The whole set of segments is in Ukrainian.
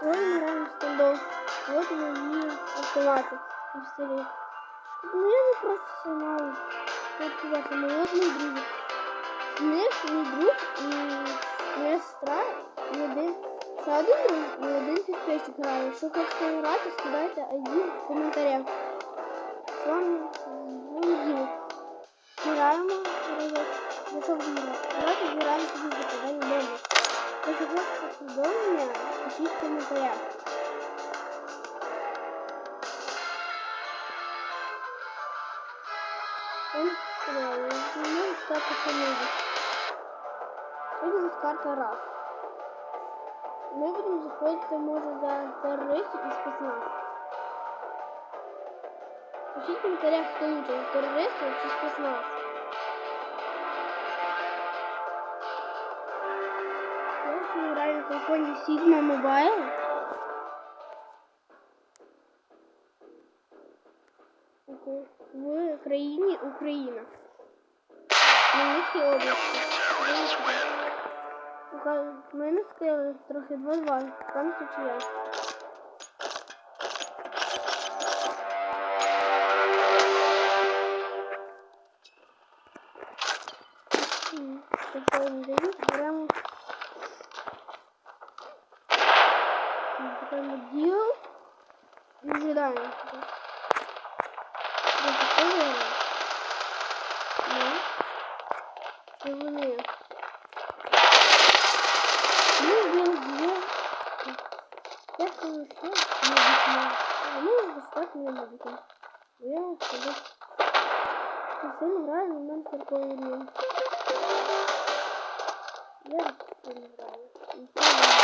Сьогодні ми граємо в стендов. Вот мої автомати в селі. Ну я не професіонал. Тут я мой от мій друг. Сміх, мій друг і моя сестра і один. Ще один друг і один підписчик грає. Якщо хочете грати, скидайте ID в коментарях. З вами Діма. Граємо разок. За що будемо грати? Давайте зіграємо собі закладання хочете повідомлення, в коментарях. Он сказал, не можешь стать команду. Сьогодні у нас карта раз. Ми будемо заходити, може, за терористів і спецназ. Пишіть в коментарях, хто лучше, терористів чи спецназ. Телефоні Sigma Mobile. в країні Україна. Хмельницькій області. Трохи 2-2. Там сучія. Що А достати не вікно. Я. Я сильно граю. І це не знаю.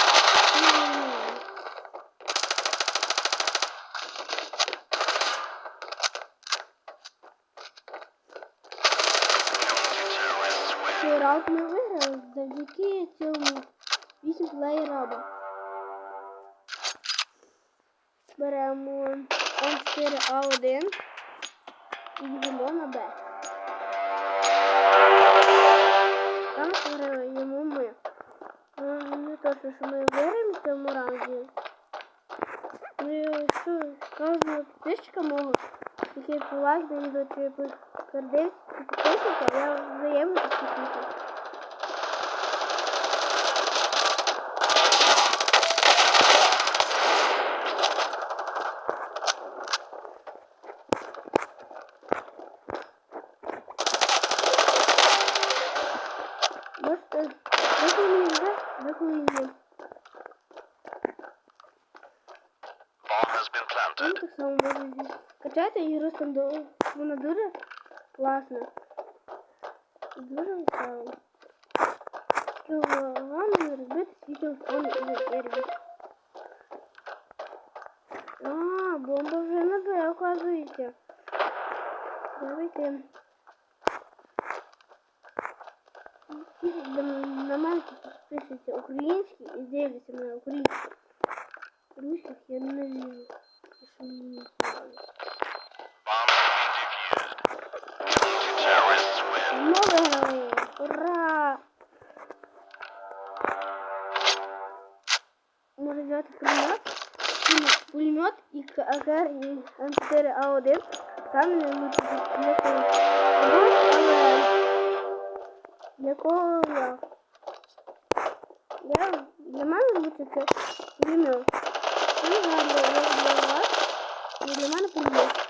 Цей раунд ми виграли завдяки цьому 8 плей. Беремо М4А1 і йдемо на Б. Там виграємо ми. Ну, Не то, що ми виграємо в цьому раунді. Ну, що, кожного підписчика мого, який полайк до чи підтвердив, підписуйся, я взаємно підписуюся. може качати ігру стендов. Вона дуже класна. І дуже весело. Головне не розбити свій телефон і зерві. А, бомба вже на Б, оказується. Давайте. Ті, де На мене підписуються українські і дивляться на українські. Русських я не вижу. Що мені не знаю. Ну, виграли! Ура! Може взяти пулемет? Пуле- Пулемет і КАКР і М4А1 саме не якого. Я? Я для мене лучше це пулемет. Для вас. Пулемет.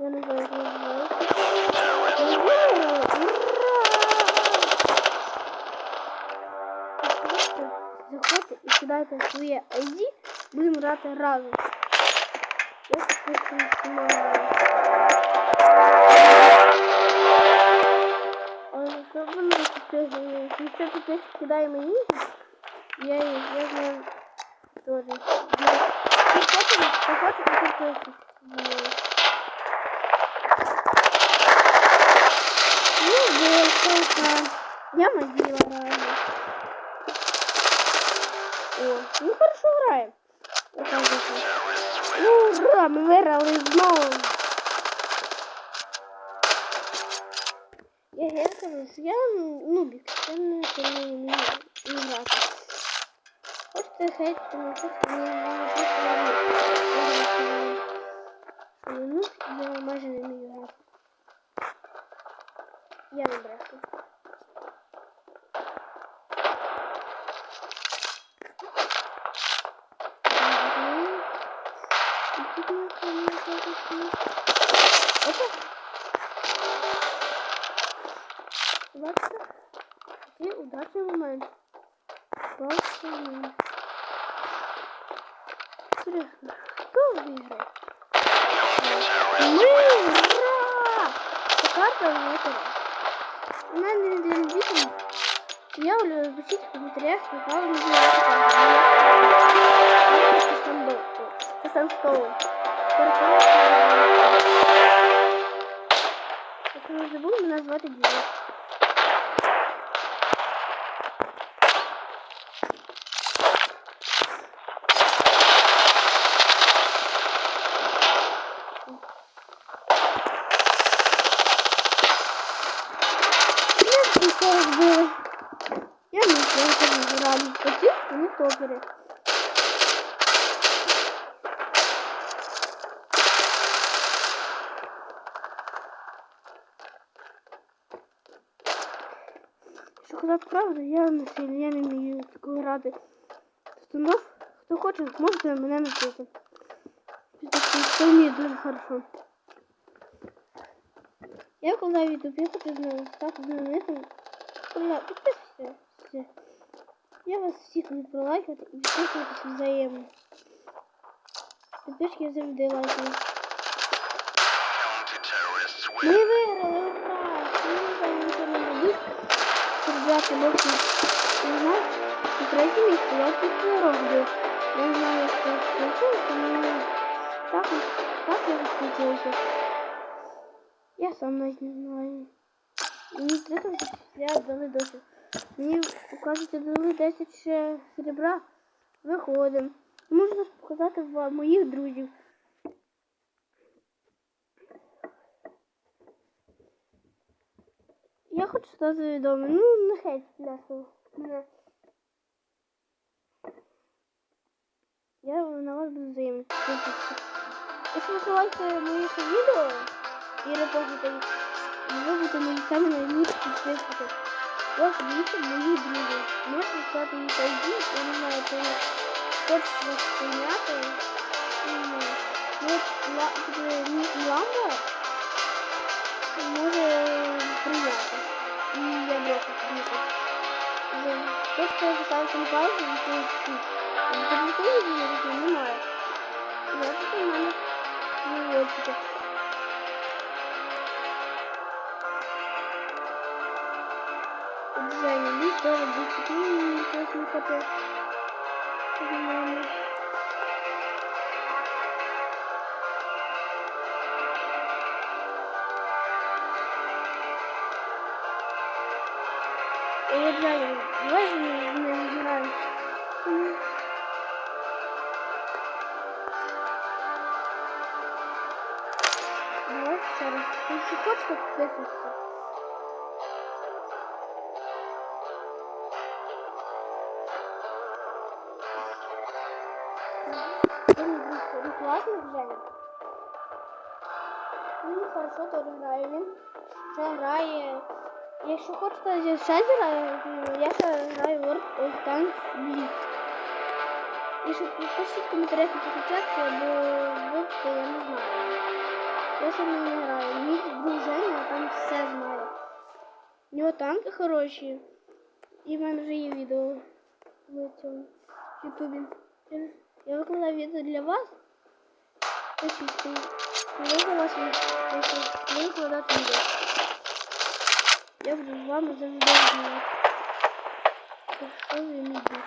Я не знаю, як називається. Terrorists Я win. виграла! Ура! Заходьте і кидайте своє ID, будемо грати разом. Підписую знімаю. Але особливо підписую. Якщо підписчик кидає мені, я, її- знаю теж. Хочете, хочете підписуйтесь. Ну, веселка. Я могила реально. Ну хорошо граємо. Win. Ура, ми виграли знову. Я геркалес, я нубік, я не вмію грати. Хочете не хочете, ні, я не знаю, що я майже не вмію. Я не брешу. Мгм. І тут ми ходимо, ходимо. Опа. Бачите? Такий удачний момент. Класний момент. Серйозно, хто виграє? Ми! Ура! Ця карта не тебе. У мене не дійсно. Я люблю пишіть в коментарях, яка ви називаєте карта. Це сандо. Це сандстоун. Якщо не забув, мене звати Діма. Я все розбили. Я не знаю, як вони грали. Топери. Що казати правду, я не сильно, я не вмію такого грати. Станов, хто хоче, можете мене навчити. Це вміє дуже хорошо. Я коли в ютубі хочу знову стати знаменитим, коли підписуйся. Я вас всіх буду пролайкати і підписуватися взаємно. Підписки я завжди лайкаю. Ми виграли, ура! Ми виграли на бік. Ребята, легкий фінал. І третє місце. Я тут не роблю. Я не знаю, це случилося, але так, так не случилося. Я сам не знаю. Мені 30 я дали досить. Мені, кажуть, дали 10 ще серебра. Виходимо. Можна показати вам моїх друзів. Я хочу стати відомим. Ну, не хейт лясу. Мене. Я на вас буду взаємно. Якщо ви ховаєте мої відео і репостите їх, ви будете мої самі найбільші підписники. Ось дивіться мої друзі. Можете писати їх ID, я не знаю, чи вони хочуть вас прийняти. Не знаю. Ну, от ла- буде мій ламба може прийняти. І я блоку підійти. Просто я писав там паузу, і ти тут. Заблокую її, немає. Я тут у мене виводчики. Женя, мій тоже дитики, мені щось не хоче. Нормально. Ой, Женя, давай з ним з ним зіграємо. М. Давай ще раз. Якщо хочеш, то друг, ну класний Женя. Він хорошо теж грає. Він ще грає. Якщо хочете, ще граю, я ще граю World of Tanks Blitz. Якщо пишіть в коментарях, хочеться, бо вибачте, я не знаю. Я саме не граю. Мій друг Женя там все знає. У нього танки хороші. І в мене вже є в цьому ютубі. Я- Я викладаю відео для вас. Пишіть, коли за вас не викладати відео. Я буду з вами завжди знімати. Так що ви мій друг.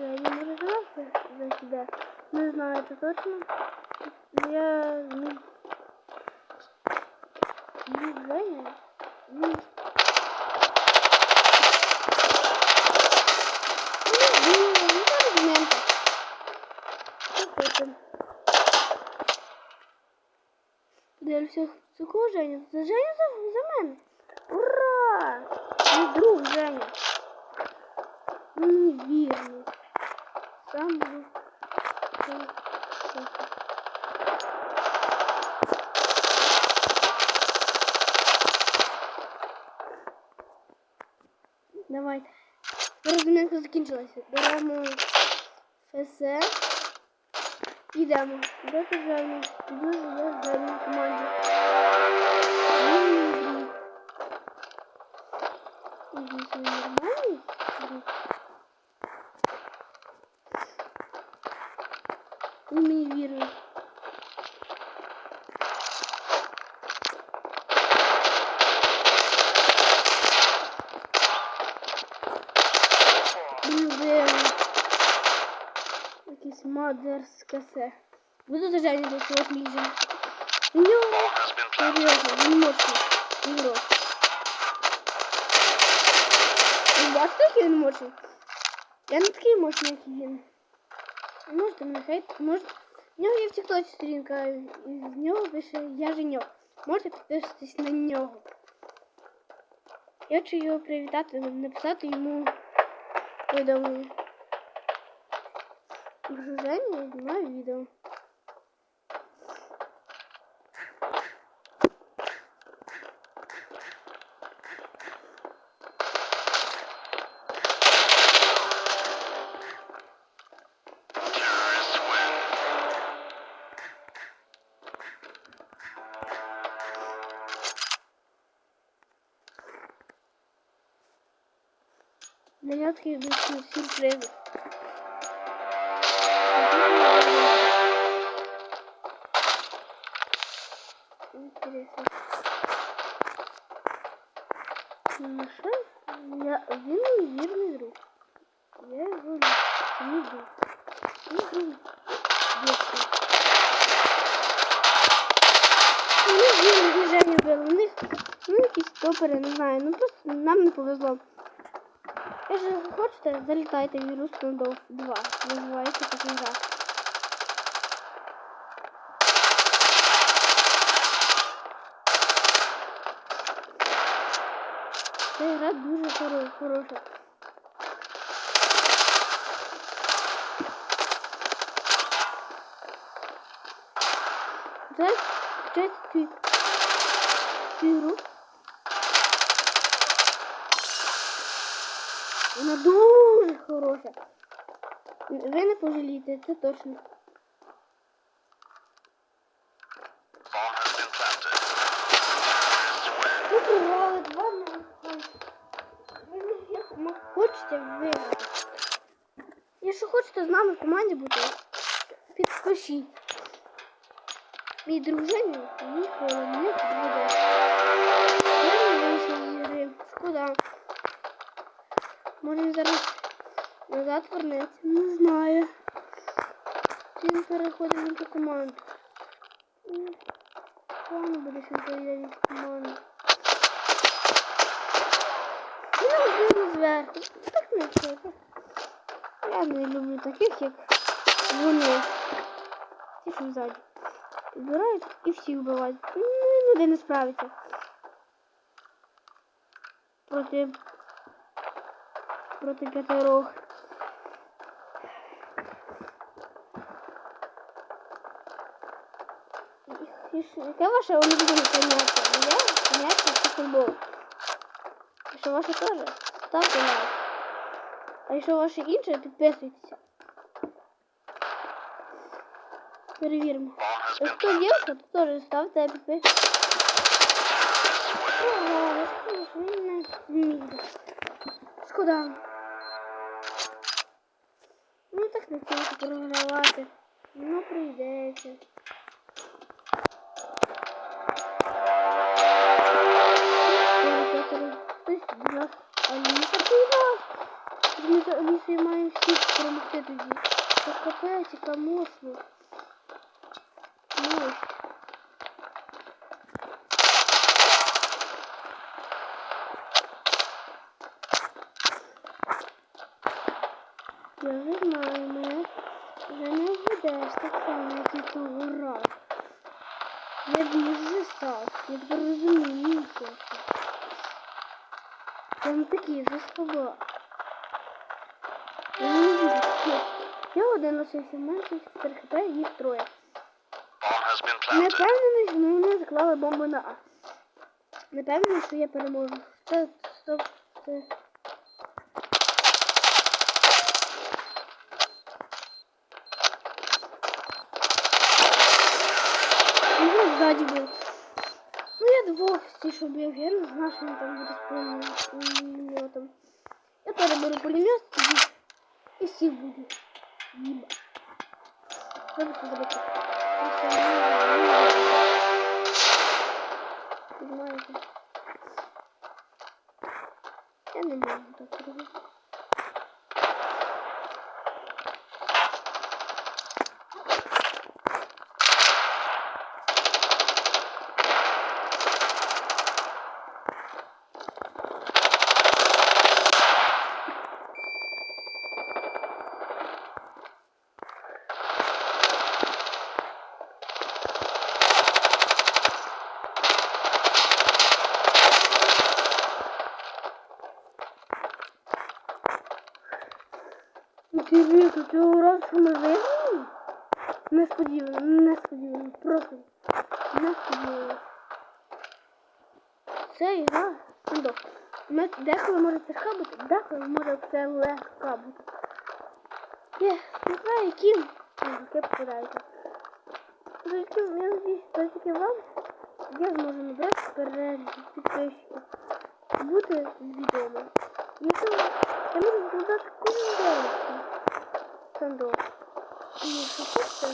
Я не можу знати за себе. Не знаю це точно. Но Я ну, ну, Женя. Він Все, за кого Женя? За Женю за, за мене. Ура! Мій друг Женя. Мені вірно. Сам був. Давайте. Розмінка закінчилася. Беремо ФС. Йдемо. Дуже Женя? Дуже я в команді. М, друг. Ні, це нормальний друг. Він мені вірить. Любим. Якийсь мадерс касе. Буду зажати до цього. У has been planted. серйозно, він мощний. Він рос. Ви бачите, який він мощний? Я не такий мощний, як він. Можете мене хейт, може... В нього є в тіктоці сторінка, в нього пише Я Женьок. Можете на нього. Я хочу його привітати, написати йому повідомлення. Женя, я знімаю відео. Terrorists win. Для Вірні движення були. У них ну, якісь топери, не знаю. Ну просто нам не повезло. Якщо хочете, залітайте в Ігру Стендов 2. Називається така гра. Ця гра дуже хороша. Зараз включайте Вона дуже хороша. Ви не пожалієте, це точно. Програли два Ви хочете виграти. Якщо хочете з нами в команді бути, підпишіть. Мій дружині ніколи не буде. Я не вийшов з ігри. Шкода. Може він зараз назад вернеться. Не знаю. Він переходить в іншу команду. М, Погано буде, в іншу команду. Ну, він зверху. Так не це. Я не люблю таких, як вони. Ті, що ззаді. Збирають і всіх вбивають. Ну, і не справиться. Проти... Проти п'ятерох. Що- Яке ваше улюблене поняття? Моє поняття це футбол. Якщо ваше теж, ставте лайк. А якщо ваше інше, підписуйтесь. Перевіримо. Якщо planted. то теж ставте підписуйтесь. Terrorists мене не так само, як і того разу. Я. Я тепер розумію, це. Там такі вже слова. Я не. Я один лишився, в мене 4 хп, їх троє. Не впевнений, що вони заклали бомбу на А. Не впевнений, що я переможу. Це, стоп, це. Ну, ззаді був. Ну, я двох ті, що бив, я не знаю, що він там буде з пулеметом. Я переберу пулемет тоді і всіх буду. Їба. Що би це зробити? Просто не знаю. Понимаете? Я не можу так робити. Інтересно, цього разу що ми виграли? Несподівано, несподівано, просто несподівано. Це ігра сундук. Ми деколи може це бути, деколи може це легка бути. Я не знаю, яким яке попадається. За я надіюсь, тільки вам я зможу набрати переглядів підписчиків. Бути відомим. Якщо я можу викладати кожен день сундук. І якщо хочете,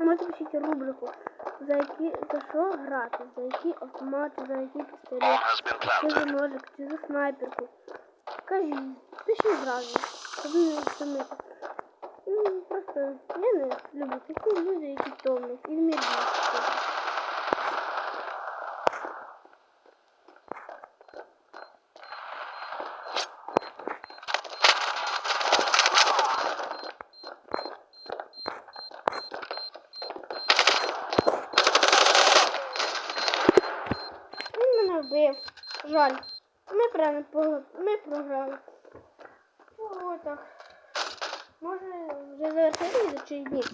можете пишіть рубрику, за які за що грати, за які автомати, за які пістолет, Bomb has been чи за ножик, чи за снайперку. Кажіть, пишіть зразу, щоб не. Ну, просто я не люблю такі люди, які томлять і вміють. бігати. Він мене вбив. Жаль. Ми прямо ми програли. О, так. Може вже завершити відео чи ні?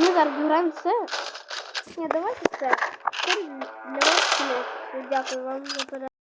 Ми зараз граємо все. Ні, давайте все. Для вас кінець. Дякую вам за перегляд.